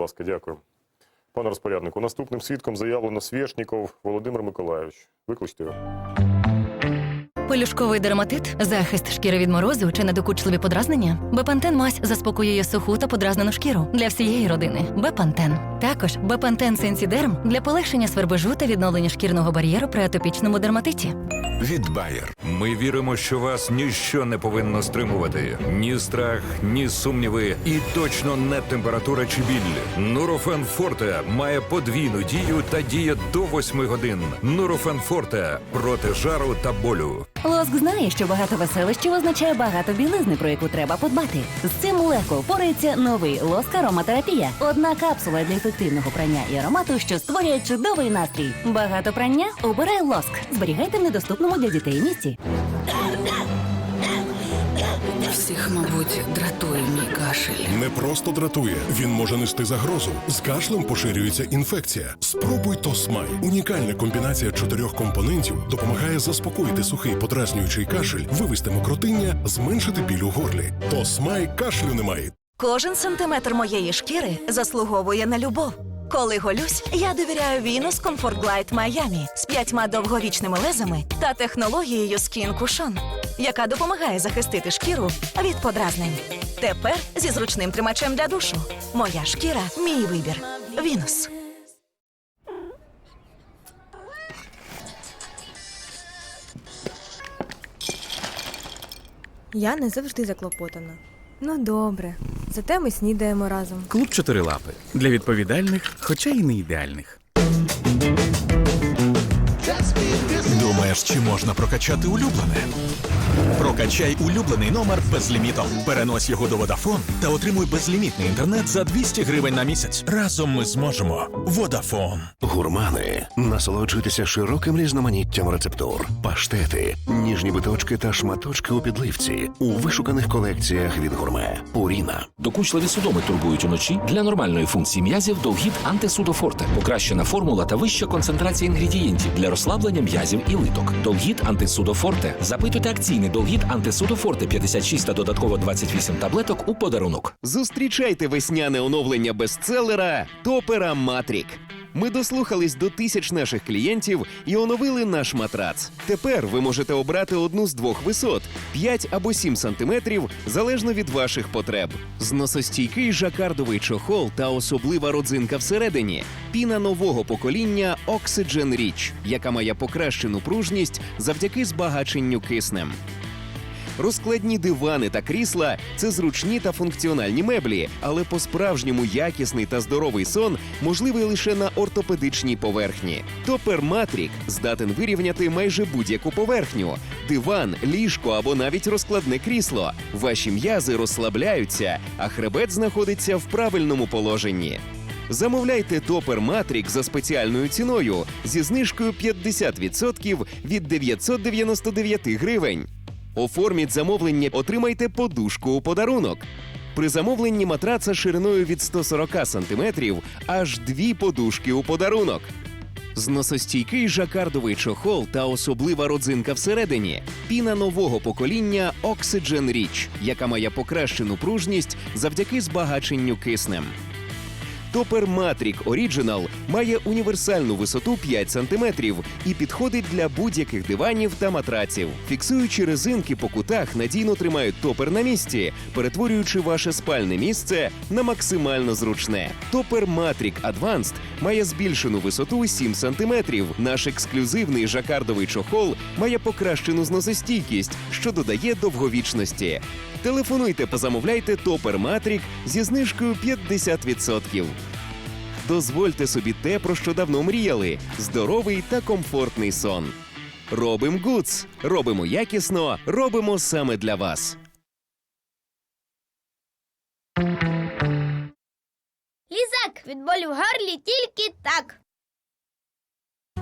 Будь ласка, дякую. Пане розпоряднику, наступним свідком заявлено Свєшніков Володимир Миколаївич. Викличте його. Пелюшковий дерматит, захист шкіри від морозу чи недокучливі подразнення. Бепантен мазь заспокоює суху та подразнену шкіру для всієї родини. Бепантен. Також Бепантен Сенсідерм для полегшення свербежу та відновлення шкірного бар'єру при атопічному дерматиті. Від Bayer. Ми віримо, що вас ніщо не повинно стримувати. Ні страх, ні сумніви, і точно не температура чи біль. Нурофен Форте має подвійну дію та діє до 8 годин. Нурофен Форте проти жару та болю. Лоск знає, що багато веселищів означає багато білизни, про яку треба подбати. З цим легко впорається новий лоск ароматерапія. Одна капсула для ефективного прання і аромату, що створює чудовий настрій. Багато прання обирай лоск. Зберігайте в недоступному для дітей місці. Всіх, мабуть, дратує мій кашель. Не просто дратує, він може нести загрозу. З кашлем поширюється інфекція. Спробуй Тосмай. Унікальна комбінація чотирьох компонентів допомагає заспокоїти сухий подразнюючий кашель, вивести мокротиння, зменшити біль у горлі. Тосмай кашлю немає. Кожен сантиметр моєї шкіри заслуговує на любов. Коли голюсь, я довіряю Venus Comfort Glide Miami з п'ятьма довговічними лезами та технологією Skin Cushion, яка допомагає захистити шкіру від подразнень. Тепер зі зручним тримачем для душу. Моя шкіра мій вибір. Venus. Я не завжди заклопотана. Ну добре, зате ми снідаємо разом. Клуб чотирилапи для відповідальних, хоча й не ідеальних. Думаєш, чи можна прокачати улюблене? Прокачай улюблений номер безлімітом. Перенось його до Vodafone та отримуй безлімітний інтернет за 200 гривень на місяць. Разом ми зможемо. Vodafone. Гурмани насолоджуйтеся широким різноманіттям рецептур, паштети, ніжні биточки та шматочки у підливці у вишуканих колекціях від гурме. Пуріна. Докучливі судоми турбують уночі. Для нормальної функції м'язів довгіт антисудофорте. Покращена формула та вища концентрація інгредієнтів для розслаблення м'язів і литок. Долгіт антисудофорте. Запитуйте акційний долгіт антисудофорте 56 та додатково 28 таблеток у подарунок. Зустрічайте весняне оновлення бестселера Топера Матрік. Ми дослухались до тисяч наших клієнтів і оновили наш матрац. Тепер ви можете обрати одну з двох висот 5 або 7 сантиметрів, залежно від ваших потреб. Зносостійкий жакардовий чохол та особлива родзинка всередині. Піна нового покоління Oxygen Rich, яка має покращену пружність завдяки збагаченню киснем. Розкладні дивани та крісла це зручні та функціональні меблі, але по-справжньому якісний та здоровий сон можливий лише на ортопедичній поверхні. Топер Матрік здатен вирівняти майже будь-яку поверхню: диван, ліжко або навіть розкладне крісло. Ваші м'язи розслабляються, а хребет знаходиться в правильному положенні. Замовляйте топер Матрік за спеціальною ціною зі знижкою 50% від 999 гривень. Оформіть замовлення, отримайте подушку у подарунок. При замовленні матраца шириною від 140 см аж дві подушки у подарунок. Зносостійкий жакардовий чохол та особлива родзинка всередині. Піна нового покоління Oxygen Rich, яка має покращену пружність завдяки збагаченню киснем. Топер Матрік Оріджинал має універсальну висоту 5 см і підходить для будь-яких диванів та матраців. Фіксуючи резинки по кутах, надійно тримають топер на місці, перетворюючи ваше спальне місце на максимально зручне. Топер Матрік Advanced має збільшену висоту 7 см. Наш ексклюзивний жакардовий чохол має покращену зносостійкість, що додає довговічності. Телефонуйте та замовляйте топер Матрік зі знижкою 50%. Дозвольте собі те, про що давно мріяли: здоровий та комфортний сон. Робим Гуц. Робимо якісно, робимо саме для вас. Лізак від болю в горлі тільки так.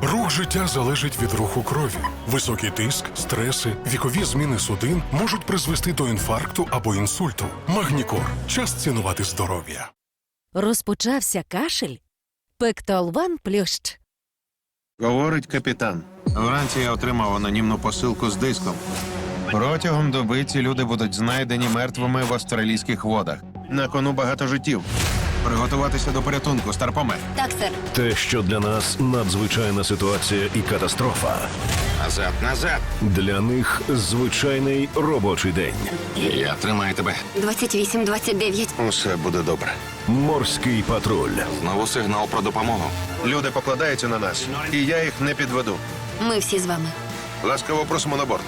Рух життя залежить від руху крові. Високий тиск, стреси, вікові зміни судин можуть призвести до інфаркту або інсульту. Магнікор час цінувати здоров'я. Розпочався кашель. Пектолван плющ. Говорить капітан. Вранці я отримав анонімну посилку з диском. Протягом доби ці люди будуть знайдені мертвими в австралійських водах. На кону багато життів. Приготуватися до порятунку, Старпоме. Так, сер. Те, що для нас надзвичайна ситуація і катастрофа. Назад, назад. Для них звичайний робочий день. Я тримаю тебе. 28-29. Усе буде добре. Морський патруль. Знову сигнал про допомогу. Люди покладаються на нас, і я їх не підведу. Ми всі з вами. Ласкаво просимо на борт.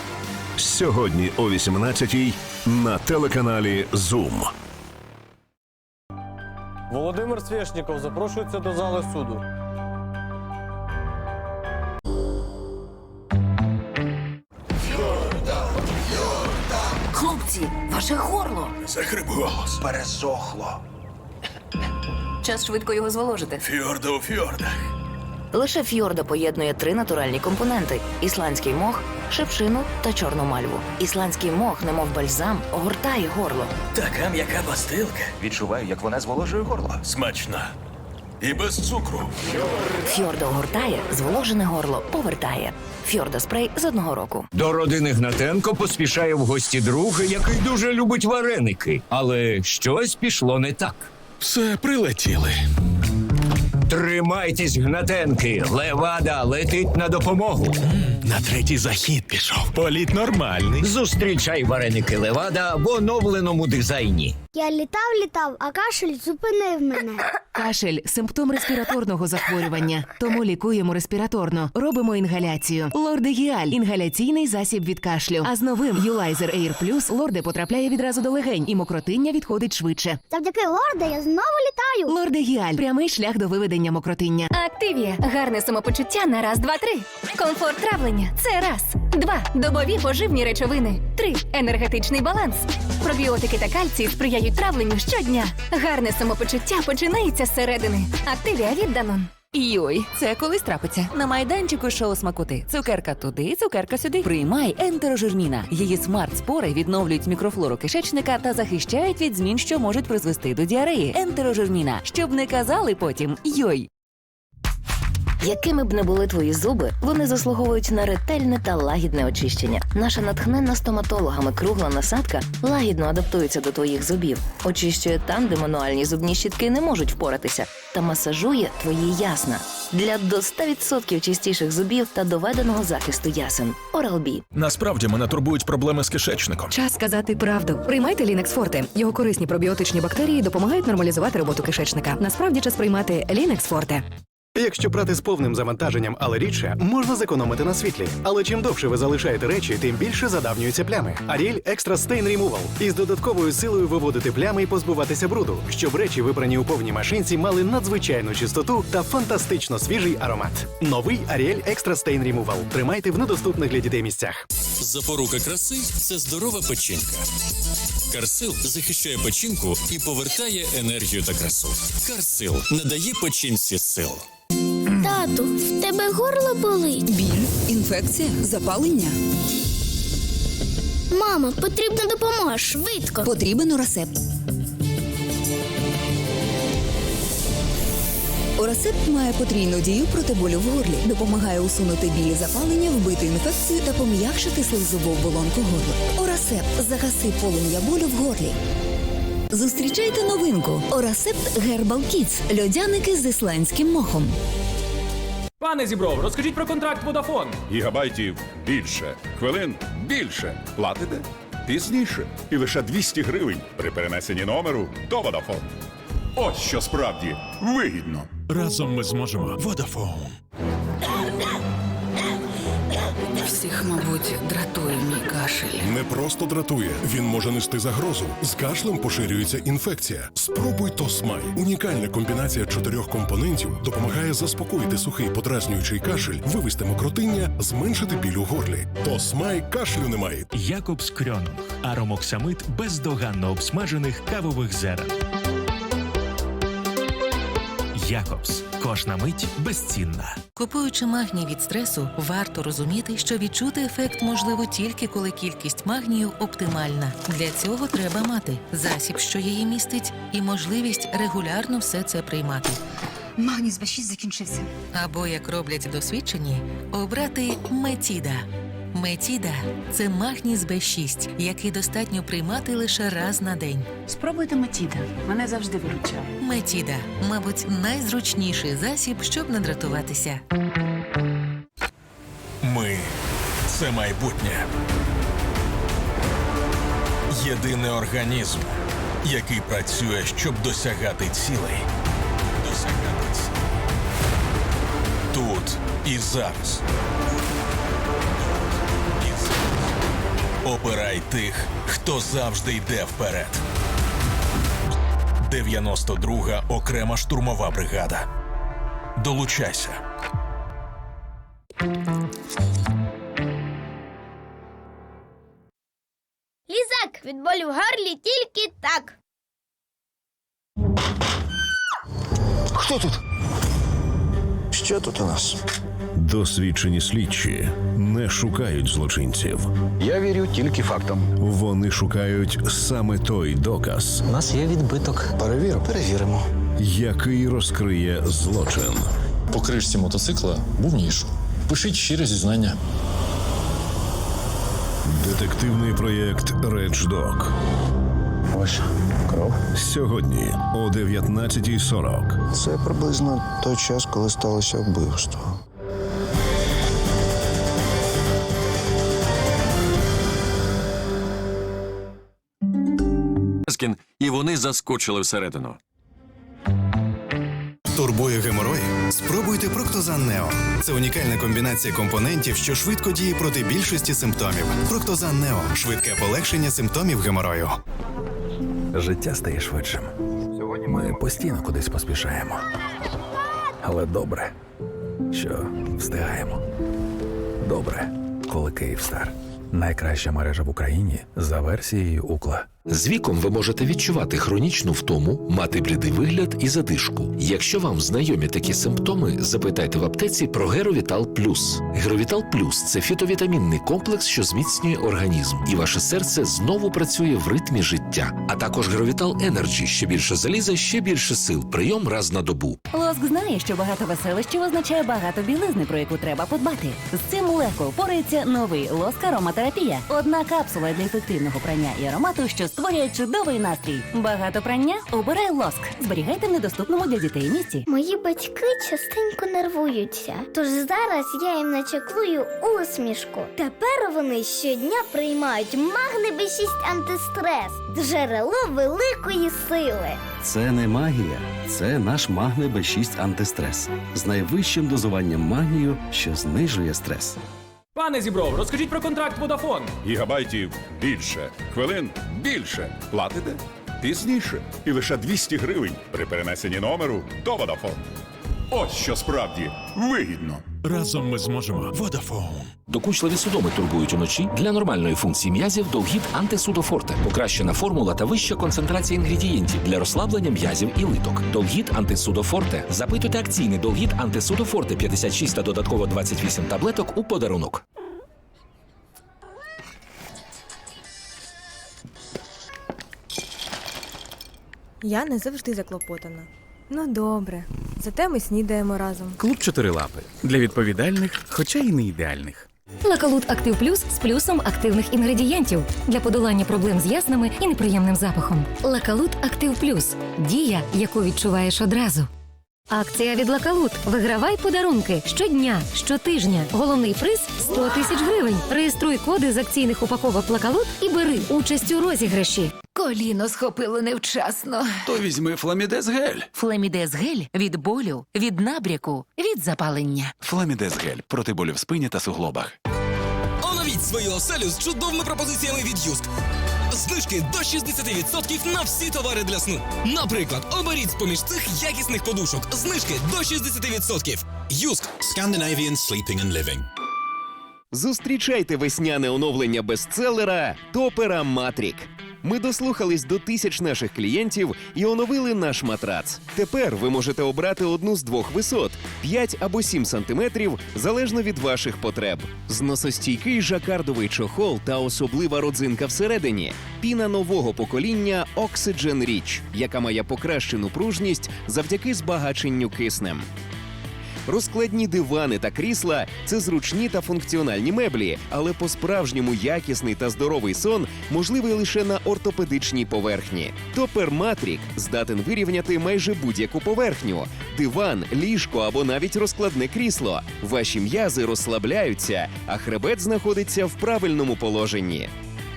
Сьогодні о 18-й на телеканалі Зум. Володимир Свєшніков запрошується до зали суду. Хлопці, ваше горло. Захрип голос. Пересохло. Час швидко його зволожити. Фьорда у фьордах. Лише фьорда поєднує три натуральні компоненти: ісландський мох, шипшину та чорну мальву. Ісландський мох, немов бальзам, огортає горло. Така м'яка пастилка. Відчуваю, як вона зволожує горло. Смачна. І без цукру. Фьорда огортає, зволожене горло повертає. Фьорда спрей з одного року. До родини Гнатенко поспішає в гості друг, який дуже любить вареники. Але щось пішло не так. Все, прилетіли. Тримайтесь, Гнатенки! Левада летить на допомогу. На третій захід пішов. Політ нормальний. Зустрічай вареники Левада в оновленому дизайні. Я літав, літав, а кашель зупинив мене. Кашель симптом респіраторного захворювання. Тому лікуємо респіраторно. Робимо інгаляцію. Лордегіаль інгаляційний засіб від кашлю. А з новим Юлайзер Air Plus лорде потрапляє відразу до легень, і мокротиння відходить швидше. Завдяки лорде я знову літаю. Лордегіаль прямий шлях до виведення мокротиння. Активія. Гарне самопочуття на раз, два, три. Комфорт травлення. Це раз. Два. Добові поживні речовини. Три. Енергетичний баланс. Пробіотики та кальцій сприяють травленню щодня. Гарне самопочуття починається зсередини. Активія від Данон. Йой, це колись трапиться. На майданчику шоу смакоти. Цукерка туди, цукерка сюди. Приймай ентерожирміна. Її смарт-спори відновлюють мікрофлору кишечника та захищають від змін, що можуть призвести до діареї. Ентерожирміна. Щоб не казали потім йой. Якими б не були твої зуби, вони заслуговують на ретельне та лагідне очищення. Наша натхненна стоматологами кругла насадка лагідно адаптується до твоїх зубів, очищує там, де мануальні зубні щітки не можуть впоратися, та масажує твої ясна для до 100% чистіших зубів та доведеного захисту ясен. Oral-B. Насправді мене турбують проблеми з кишечником. Час сказати правду. Приймайте Лінекс Форте. Його корисні пробіотичні бактерії допомагають нормалізувати роботу кишечника. Насправді час приймати Лінекс Форте. Якщо брати з повним завантаженням, але рідше, можна зекономити на світлі. Але чим довше ви залишаєте речі, тим більше задавнюються плями. Аріель Екстра Stain Removal із додатковою силою виводити плями і позбуватися бруду, щоб речі, випрані у повній машинці, мали надзвичайну чистоту та фантастично свіжий аромат. Новий Аріель Екстра Stain Removal. Тримайте в недоступних для дітей місцях. Запорука краси це здорова печінка. Карсил захищає печінку і повертає енергію та красу. Карсил надає печінці сил. Тату, в тебе горло болить. Біль, інфекція, запалення. Мама, потрібна допомога швидко. Потрібен урасепт. Орасепт має потрійну дію проти болю в горлі, допомагає усунути білі запалення, вбити інфекцію та пом'якшити слизову оболонку горла. Орасепт загаси полум'я болю в горлі. Зустрічайте новинку Орасепт Гербал Kids – льодяники з ісландським мохом. Пане Зібров, розкажіть про контракт Водафон. Гігабайтів більше, хвилин більше. Платите пізніше. І лише 200 гривень при перенесенні номеру до Водафон. Ось що справді вигідно. Разом ми зможемо. Водафон. Всіх, мабуть, дратує мій кашель. Не просто дратує, він може нести загрозу. З кашлем поширюється інфекція. Спробуй Тосмай. Унікальна комбінація чотирьох компонентів допомагає заспокоїти сухий подразнюючий кашель, вивести мокротиння, зменшити біль у горлі. Тосмай кашлю немає. Якобс Крьонунг. Аромоксамид бездоганно обсмажених кавових зерен. Якобс. Кожна мить безцінна. Купуючи магній від стресу, варто розуміти, що відчути ефект можливо тільки коли кількість магнію оптимальна. Для цього треба мати засіб, що її містить, і можливість регулярно все це приймати. Магній з 6 закінчився. Або, як роблять досвідчені, обрати метіда. Метіда це магній з Б6, який достатньо приймати лише раз на день. Спробуйте Метіда. Мене завжди виручає. Метіда, мабуть, найзручніший засіб, щоб не дратуватися. Ми це майбутнє. Єдиний організм, який працює, щоб досягати цілей. Досягати цілей. Тут і зараз. Обирай тих, хто завжди йде вперед. 92-га окрема штурмова бригада. Долучайся. Лізак від болю в горлі тільки так. Хто тут? Що тут у нас? Досвідчені слідчі не шукають злочинців. Я вірю тільки фактам. Вони шукають саме той доказ. У нас є відбиток. Перевіримо. Перевіримо. який розкриє злочин. По кришці мотоцикла був ніж. Пишіть щире зізнання. Детективний проєкт Речдок. Ось кров. Сьогодні о 19.40. Це приблизно той час, коли сталося вбивство. Вони заскочили всередину. Турбує геморой? Спробуйте Проктозан Нео. Це унікальна комбінація компонентів, що швидко діє проти більшості симптомів. Проктозан Нео швидке полегшення симптомів геморою. Життя стає швидшим. Ми постійно кудись поспішаємо. Але добре, що встигаємо. Добре, коли Київстар. Найкраща мережа в Україні за версією Укла. З віком ви можете відчувати хронічну втому, мати блідий вигляд і задишку. Якщо вам знайомі такі симптоми, запитайте в аптеці про Геровітал Плюс. Геровітал Плюс це фітовітамінний комплекс, що зміцнює організм, і ваше серце знову працює в ритмі життя. А також Геровітал Енерджі, ще більше заліза, ще більше сил. Прийом раз на добу. Лоск знає, що багато веселищів означає багато білизни, про яку треба подбати. З цим легко впорається новий лоск ароматерапія. Одна капсула для ефективного прання і аромату, що створює чудовий настрій. Багато прання обирай лоск. Зберігайте в недоступному для дітей місці. Мої батьки частенько нервуються, тож зараз я їм начеклую усмішку. Тепер вони щодня приймають магне Б6 антистрес, джерело великої сили. Це не магія, це наш магне Б6 антистрес з найвищим дозуванням магнію, що знижує стрес. Пане Зібров, розкажіть про контракт Водафон. Гігабайтів більше, хвилин більше. Платите пізніше. І лише 200 гривень при перенесенні номеру до Водафон. Ось що справді вигідно. Разом ми зможемо. Водафон. Докучливі судоми турбують уночі. Для нормальної функції м'язів довгіт антисудофорте. Покращена формула та вища концентрація інгредієнтів для розслаблення м'язів і литок. Долгіт антисудофорте. Запитуйте акційний долгіт антисудофорте 56 та додатково 28 таблеток у подарунок. Я не завжди заклопотана. Ну добре. Зате ми снідаємо разом. Клуб чотирилапи для відповідальних, хоча й не ідеальних. Лакалут Актив Плюс з плюсом активних інгредієнтів для подолання проблем з яснами і неприємним запахом. Лакалут Актив Плюс дія, яку відчуваєш одразу. Акція від Лакалут. Вигравай подарунки щодня, щотижня. Головний приз 100 тисяч гривень. Реєструй коди з акційних упаковок Лакалут і бери участь у розіграші. Коліно схопило невчасно. То візьми фламідез гель. Флемідез гель від болю, від набряку, від запалення. Фламідез гель проти болю в спині та суглобах. Оновіть свою оселю з чудовими пропозиціями від Юск. Знижки до 60% на всі товари для сну. Наприклад, оберіть з-поміж цих якісних подушок. Знижки до 60%. Юск Scandinavian Sleeping and Living. Зустрічайте весняне оновлення бестселера Топера Матрік. Ми дослухались до тисяч наших клієнтів і оновили наш матрац. Тепер ви можете обрати одну з двох висот 5 або 7 сантиметрів, залежно від ваших потреб. Зносостійкий жакардовий чохол та особлива родзинка всередині. Піна нового покоління Oxygen Rich, яка має покращену пружність завдяки збагаченню киснем. Розкладні дивани та крісла це зручні та функціональні меблі, але по-справжньому якісний та здоровий сон можливий лише на ортопедичній поверхні. Топер Матрік здатен вирівняти майже будь-яку поверхню: диван, ліжко або навіть розкладне крісло. Ваші м'язи розслабляються, а хребет знаходиться в правильному положенні.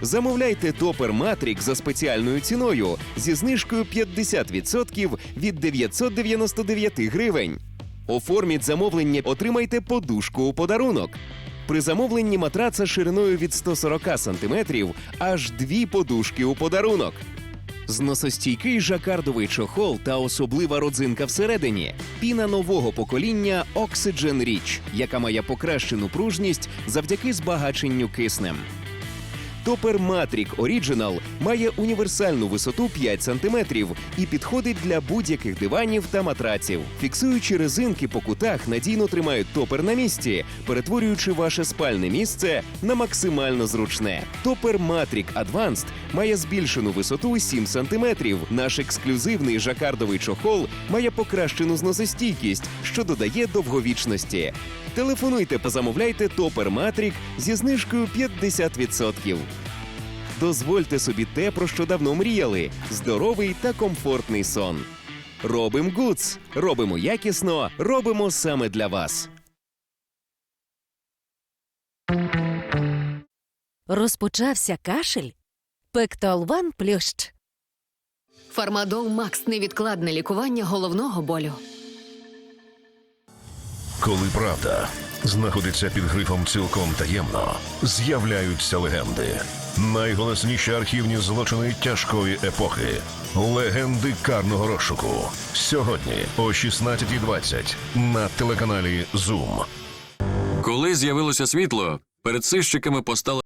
Замовляйте топер Матрік за спеціальною ціною зі знижкою 50% від 999 гривень. Оформіть замовлення, отримайте подушку у подарунок. При замовленні матраца шириною від 140 см аж дві подушки у подарунок. Зносостійкий жакардовий чохол та особлива родзинка всередині. Піна нового покоління Oxygen Rich, яка має покращену пружність завдяки збагаченню киснем. Топер Матрік Оріджинал має універсальну висоту 5 см і підходить для будь-яких диванів та матраців. Фіксуючи резинки по кутах, надійно тримають топер на місці, перетворюючи ваше спальне місце на максимально зручне. Топер Матрік Advanced має збільшену висоту 7 см. Наш ексклюзивний жакардовий чохол має покращену зносостійкість, що додає довговічності. Телефонуйте та замовляйте топер Матрік зі знижкою 50%. Дозвольте собі те, про що давно мріяли: здоровий та комфортний сон. Робим Гуц. Робимо якісно, робимо саме для вас. Розпочався кашель? Пектолван плющ. Фармадол Макс невідкладне лікування головного болю. Коли правда знаходиться під грифом цілком таємно, з'являються легенди. Найголосніші архівні злочини тяжкої епохи. Легенди карного розшуку. Сьогодні о 16.20 на телеканалі Зум. Коли з'явилося світло, перед сищиками постала